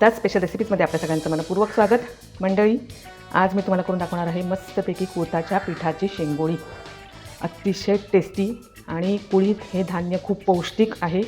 Gita special रेसिपीजमध्ये आपल्या सगळ्यांचं मनपूर्वक स्वागत. मंडळी आज मी तुम्हाला करून दाखवणार आहे मस्तपैकी कोताच्या पिठाची शेंगोळी. अतिशय टेस्टी आणि कुळीत हे धान्य खूप पौष्टिक आहे.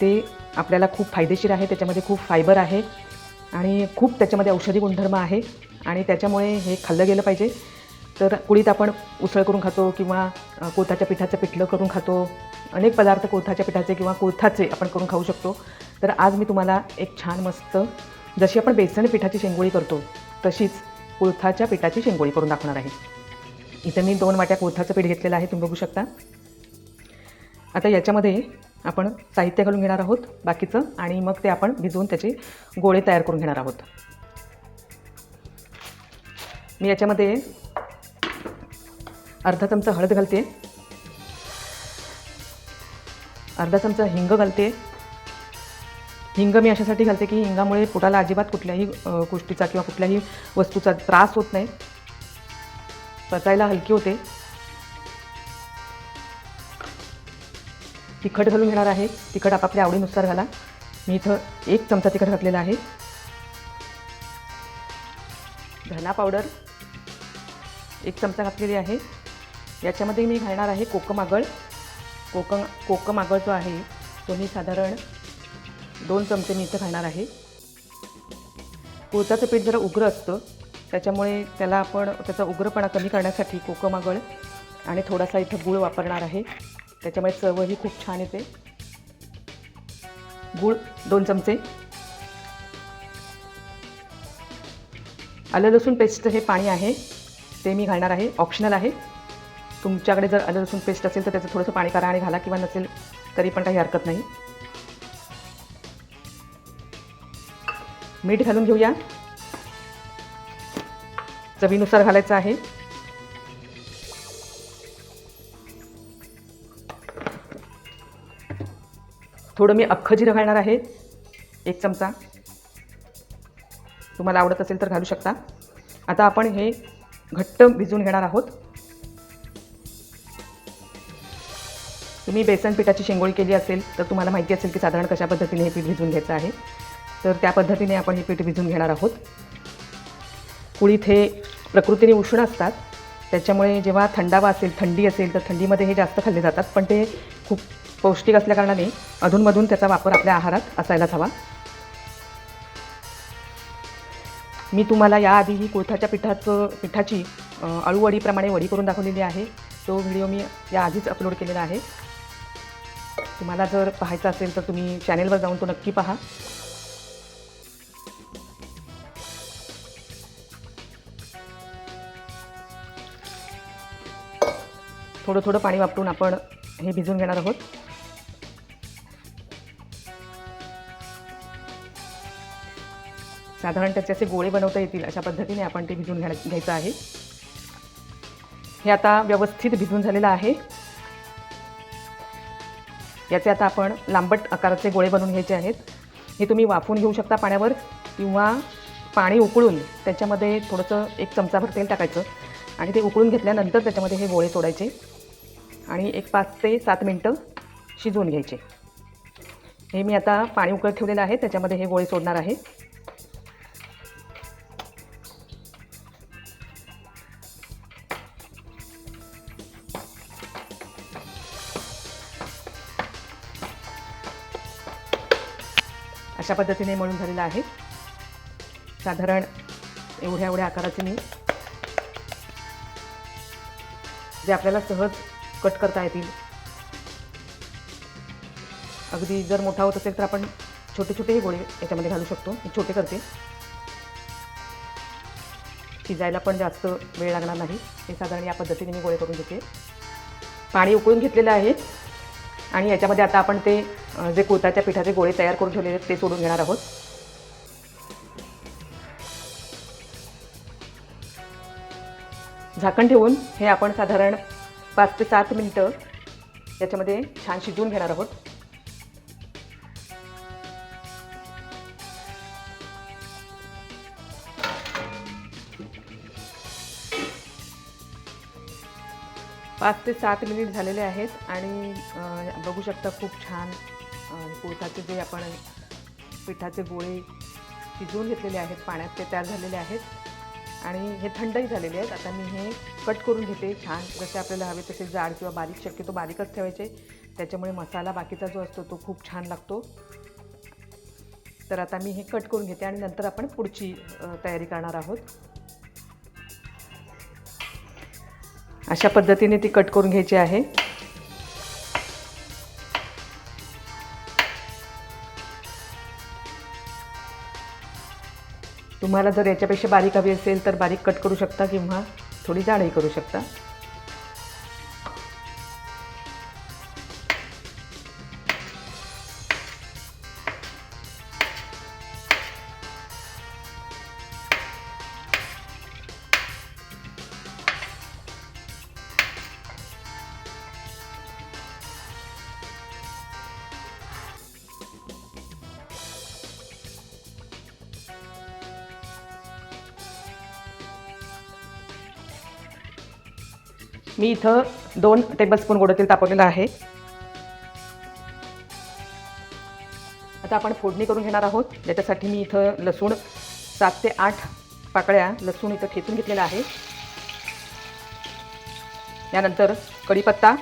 ते आपल्याला खूप फायदेशीर आहे त्याच्यामध्ये खूप फायबर आहे आणि खूप त्याच्यामध्ये औषधी गुणधर्म आहे आणि त्याच्यामुळे हे खाल्लं गेलं पाहिजे. तर कुळीत आपण उसळ करून खातो किंवा कोथाच्या पिठाचं पिठलं करून खातो. अनेक पदार्थ कोथाच्या पिठाचे किंवा कोथाचे आपण करून खाऊ शकतो. तर आज मी तुम्हाला एक छान मस्त जशी आपण बेसन पिठाची शेंगोळी करतो तशीच कुळथाच्या पिठाची शेंगोळी करून दाखवणार आहे. इथं मी दोन वाट्या कुळथाचं पीठ घेतलेलं आहे तुम्ही बघू शकता. आता याच्यामध्ये आपण साहित्य घालून घेणार आहोत बाकीचं आणि मग ते आपण भिजवून त्याचे गोळे तयार करून घेणार आहोत. मी याच्यामध्ये अर्धा चमचा हळद घालते. अर्धा चमचा हिंग घालते. हिंग मी अशासाठी घालते की हिंगामुळे पोटाला अजिबात कुठल्याही गोष्टीचा किंवा कुठल्याही वस्तूचा त्रास होत नाही. पचायला हलकी होते. तिखट घालून घेणार आहे. तिखट आपापल्या आवडीनुसार घाला. मी इथं एक चमचा तिखट घातलेला आहे. धना पावडर एक चमचा घातलेली आहे. याच्यामध्ये मी घालणार आहे कोकम आगळ. कोकम कोकम आगळ जो आहे तो मी साधारण दोन चमचे मी इथं घालणार आहे. कुळथाचं पीठ जरा उग्र असतं. त्याच्यामुळे त्याला आपण त्याचा उग्रपणा कमी करण्यासाठी कोकमागळ आणि थोडासा इथं गूळ वापरणार आहे. त्याच्यामुळे चवही खूप छान येते. गूळ दोन चमचे. आलं लसूण पेस्ट हे पाणी आहे. ते मी घालणार आहे. ऑप्शनल आहे. तुमच्याकडे जर आलं लसूण पेस्ट असेल तर त्याचं थोडंसं पाणी करा आणि घाला किंवा नसेल तरी पण काही हरकत नाही. मीठ घालून घेऊया. चवीनुसार घालायचं आहे. थोडं मी अख्खं जिरं घालणार आहे. एक चमचा. तुम्हाला आवडत असेल तर घालू शकता. आता आपण हे घट्ट भिजवून घेणार आहोत. तुम्ही बेसन पिठाची शेंगोळी केली असेल तर तुम्हाला माहिती असेल की साधारण कशा पद्धतीने हे पीठ भिजून घ्यायचं आहे. तर त्या पद्धतीने आपण हे पीठ भिजून घेणार आहोत. कुळीत हे प्रकृतीने उष्ण असतात. त्याच्यामुळे जेव्हा थंडावा असेल थंडी असेल तर थंडीमध्ये हे जास्त खाल्ले जातात. पण ते खूप पौष्टिक असल्याकारणाने अधूनमधून त्याचा वापर आपल्या आहारात असायलाच हवा. मी तुम्हाला याआधी ही कोळथाच्या पिठाचं पिठाची अळूवडीप्रमाणे वडी करून दाखवलेली आहे. तो व्हिडिओ मी याआधीच अपलोड केलेला आहे. तुम्हाला जर पाहायचा असेल तर तुम्ही चॅनेलवर जाऊन तो नक्की पहा. थोडं थोडं पाणी वापरून आपण हे भिजवून घेणार आहोत. साधारण त्याचे असे गोळे बनवता येतील अशा पद्धतीने आपण ते भिजून घ्या घ्यायचं आहे. हे आता व्यवस्थित भिजून झालेलं आहे. याचे आता आपण लांबट आकाराचे गोळे बनवून घ्यायचे आहेत. हे तुम्ही वाफून घेऊ शकता पाण्यावर किंवा पाणी उकळून त्याच्यामध्ये थोडंसं एक चमचाभर तेल टाकायचं आणि ते उकळून घेतल्यानंतर त्याच्यामध्ये हे गोळे सोडायचे. आणि एक पाच ते सात मिनटं शिजवून घ्यायचे. हे मी आता पाणी उकळत ठेवलेलं आहे त्याच्यामध्ये हे गोळे सोडणार आहे. अशा पद्धतीने मळून झालेलं आहे. साधारण एवढ्या एवढ्या आकाराचे मी जे आपल्याला सहज कट करता येतील. अगदी जर मोठा होत असेल तर आपण छोटे छोटेही गोळे याच्यामध्ये घालू शकतो. मी छोटे करते. शिजायला पण जास्त वेळ लागणार नाही. हे साधारण या पद्धतीने मी गोळे करून घेते. पाणी उकळून घेतलेलं आहे. आणि याच्यामध्ये आता आपण ते जे कोताच्या पिठाचे गोळे तयार करून ठेवलेले आहेत ते सोडून घेणार आहोत. झाकण ठेवून हे आपण साधारण पाच ते सात मिनटं याच्यामध्ये छान शिजवून घेणार आहोत. पाच ते सात मिनिट झालेले आहेत आणि बघू शकता खूप छान अ, जे आपण पिठाचे गोळे शिजवून घेतलेले आहेत पाण्यात ते तयार झालेले आहेत. आणि हे थंडही झालेले आहेत. आता मी हे कट करून घेते छान जसे आपल्याला हवे तसे जाड किंवा बारीक शक्यतो बारीकच ठेवायचे. त्याच्यामुळे मसाला बाकीचा जो असतो तो खूप छान लागतो. तर आता मी हे कट करून घेते आणि नंतर आपण पुढची तयारी करणार आहोत. अशा पद्धतीने ती कट करून घ्यायची आहे. तुम्हाला जर याच्यापेक्षा बारीक हवी असेल तर बारीक कट करू शकता किंवा थोडी जाडही करू शकता. मी इथं दोन टेबलस्पून गोडं तेल तापवलेलं आहे. आता आपण फोडणी करून घेणार आहोत. ज्याच्यासाठी मी इथं लसूण सात ते आठ पाकळ्या लसूण इथं ठेचून घेतलेला आहे. यानंतर कढीपत्ता.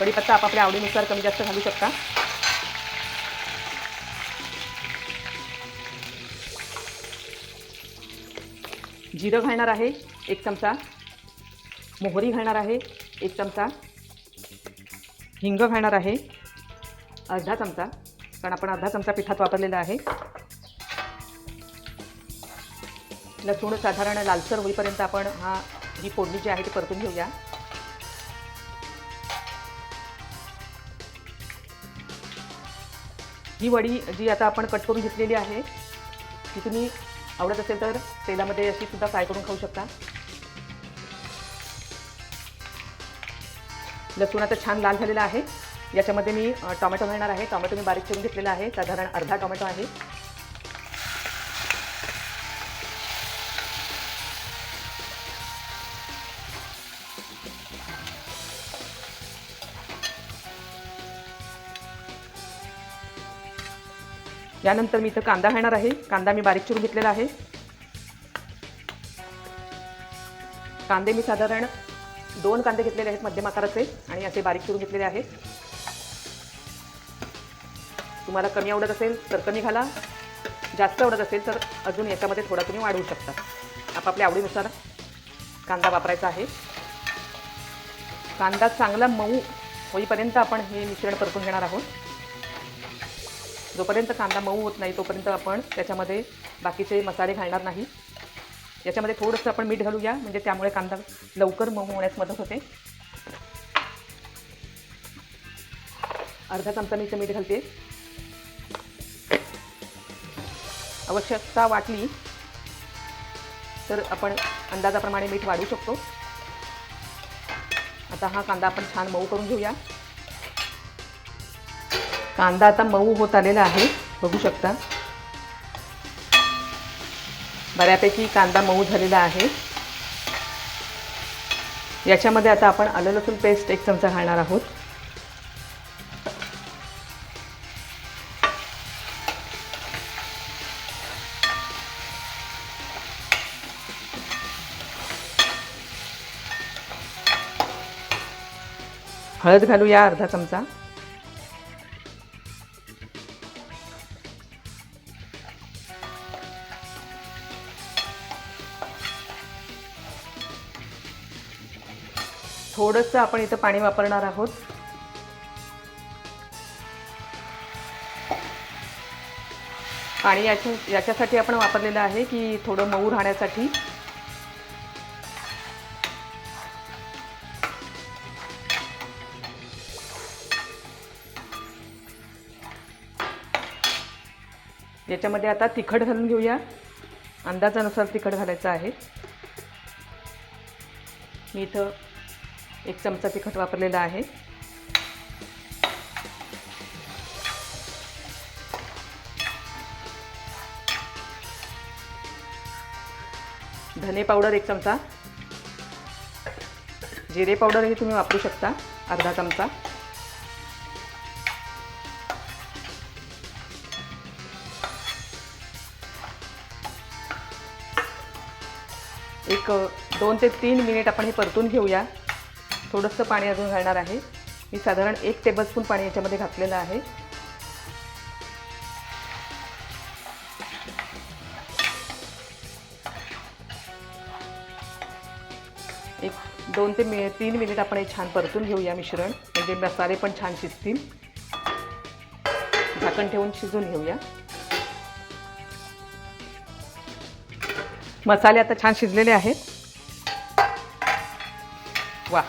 कढीपत्ता आपापल्या आवडीनुसार कमी जास्त घालू शकता. जिरं घालणार आहे एक चमचा. मोहरी घालणार आहे एक चमचा. हिंग घालणार आहे अर्धा चमचा. कारण आपण अर्धा चमचा पिठात वापरलेला आहे. लसूण साधारण लालसर होईपर्यंत आपण हा ही फोडणी जी आहे ती परतून घेऊया. ही वडी जी आता आपण कट करून घेतलेली आहे ती तुम्ही आवडत असेल तर तेलामध्ये अशी सुद्धा फ्राय करून खाऊ शकता. लसूण आता छान लाल झालेला आहे. याच्यामध्ये मी टोमॅटो घालणार आहे. टोमॅटो मी बारीक चिरून घेतलेला आहे. साधारण अर्धा टोमॅटो आहे. यानंतर मी इथं कांदा घालणार आहे. कांदा मी बारीक चिरून घेतलेला आहे. कांदे मी साधारण दोन कांदे घेतलेले आहेत मध्यम आकाराचे आणि असे बारीक चिरून घेतलेले आहेत. तुम्हाला कमी आवडत असेल तर कमी घाला. जास्त आवडत असेल तर अजून याच्यामध्ये थोडा तुम्ही वाढवू शकता. आपापल्या आवडीनुसार कांदा वापरायचा आहे. कांदा चांगला मऊ होईपर्यंत आपण हे मिश्रण परतून घेणार आहोत. जोपर्यंत कांदा मऊ होत नाही तोपर्यंत आपण त्याच्यामध्ये बाकीचे मसाले घालणार नाही. याच्यामध्ये थोडंसं आपण मीठ घालूया म्हणजे त्यामुळे कांदा लवकर मऊ होण्यास मदत होते. अर्धा चमचा मी इथं मीठ घालते. आवश्यकता वाटली तर आपण अंदाजाप्रमाणे मीठ वाढवू शकतो. आता हा कांदा आपण छान मऊ करून घेऊया. कांदा आता मऊ होत आलेला आहे. बघू शकता. बऱ्यापैकी कांदा मऊ झालेला आहे. याच्यामध्ये आता आपण आलं लसूण पेस्ट एक चमचा घालणार आहोत. हळद घालूया अर्धा चमचा. थोडंसं आपण इथं पाणी वापरणार आहोत. पाणी याच्या याच्यासाठी आपण वापरलेलं आहे की थोडं मऊ राहण्यासाठी. याच्यामध्ये आता तिखट घालून घेऊया. अंदाजानुसार तिखट घालायचं आहे. मी इथं एक चमचा तिखट वापरलेला आहे. धने पावडर एक चमचा. जिरे पावडरही तुम्ही वापरू शकता अर्धा चमचा. एक दोन ते तीन मिनिट आपण हे परतून घेऊया. थोडंसं पाणी अजून घालणार आहे. मी साधारण एक टेबलस्पून पाणी याच्यामध्ये घातलेलं आहे. एक दोन ते मि तीन मिनिट आपण हे छान परतून घेऊया मिश्रण. म्हणजे मसाले पण छान शिजतील. झाकण ठेवून शिजून घेऊया. मसाले आता छान शिजलेले आहेत. वा.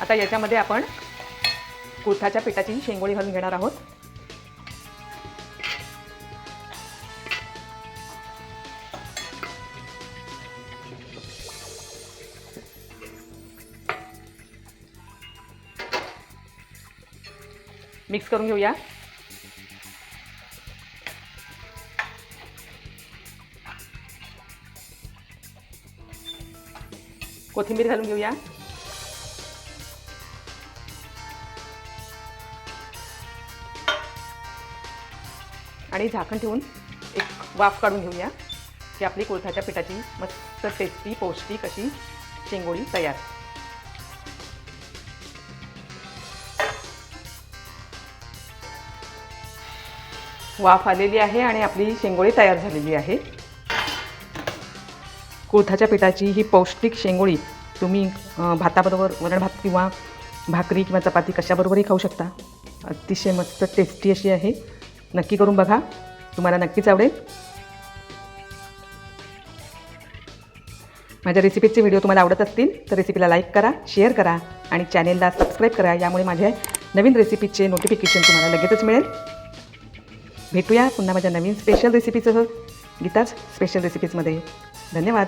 आता याच्यामध्ये आपण कुळथाच्या पिठाची शेंगोळी घालून घेणार आहोत. मिक्स करून घेऊया. कोथिंबीर घालून घेऊया. आणि झाकण ठेवून एक वाफ काढून घेऊया. की आपली कोळथाच्या पिठाची मस्त टेस्टी पौष्टिक अशी शेंगोळी तयार. वाफ आलेली आहे आणि आपली शेंगोळी तयार झालेली आहे. कुळथाच्या पिठाची ही पौष्टिक शेंगोळी तुम्ही भाताबरोबर वरण भात किंवा भाकरी किंवा चपाती कशाबरोबरही खाऊ शकता. अतिशय मस्त टेस्टी अशी आहे. नक्की करून बघा. तुम्हाला नक्कीच आवडेल. माझ्या रेसिपीचे व्हिडिओ तुम्हाला आवडत असतील तर रेसिपीला लाईक करा शेअर करा आणि चॅनेलला सबस्क्राईब करा. यामुळे माझ्या नवीन रेसिपीचे नोटिफिकेशन तुम्हाला लगेचच मिळेल. भेटूया पुन्हा माझ्या नवीन स्पेशल रेसिपीसह गीताच स्पेशल रेसिपीजमध्ये धन्यवाद.